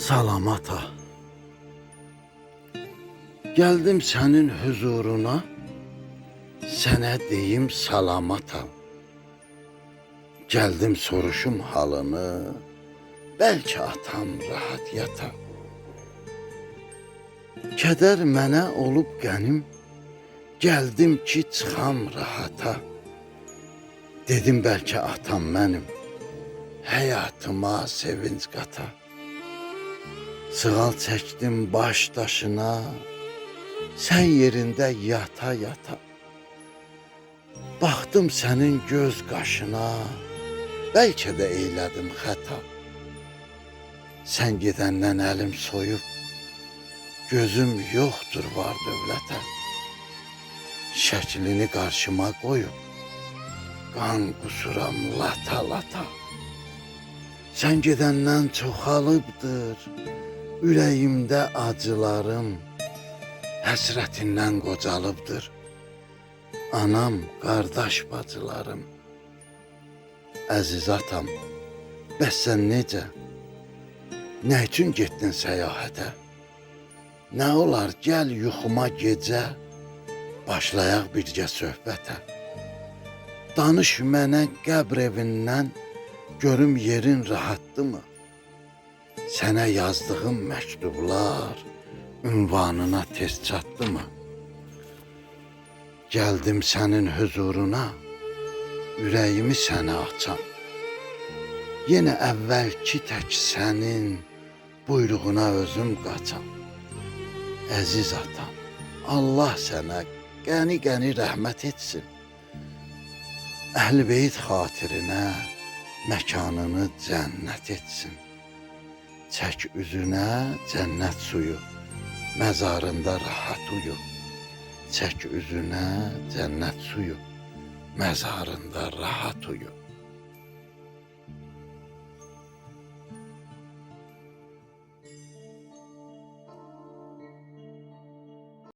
Salamata. Geldim senin huzuruna, sene deyim salamata. Geldim soruşum halını, belki atam rahat yata. Keder mənə olub qənim, gəldim ki çıxam rahata. Dedim bəlkə atam mənim, həyatıma sevinç qata. Sığal çəkdim baş daşına, sən yerində yata yata. Baxdım sənin göz qaşına, bəlkə də eylədim xəta. Sən gedəndən əlim soyub, gözüm yoxdur var dövlətə. Şəklini qarşıma qoyub, qan qusuram lata lata. Sən gedəndən çoxalıbdır ürəyimdə acılarım, həsrətindən qocalıbdır. Anam, qardaş bacılarım. Əziz atam, bəs sən necə? Nə üçün getdin səyahətə? Nə olar gəl yuxuma gecə, başlayaq birgə söhbətə. Danış mənə qəbr evindən, görüm yerin rahatdımı? Sənə yazdığım məktublar ünvanına tez çatdımı? Gəldim sənin huzuruna, ürəyimi sənə açam. Yenə əvvəlki tək sənin buyruğuna özüm qaçam. Əziz atam, Allah sənə qəni-qəni rəhmət etsin. Əhl-Beyt xatirinə məkanını cənnət etsin. Çək üzünə cənnət suyu, məzarında rahat uyu. Çək üzünə cənnət suyu, məzarında rahat uyu.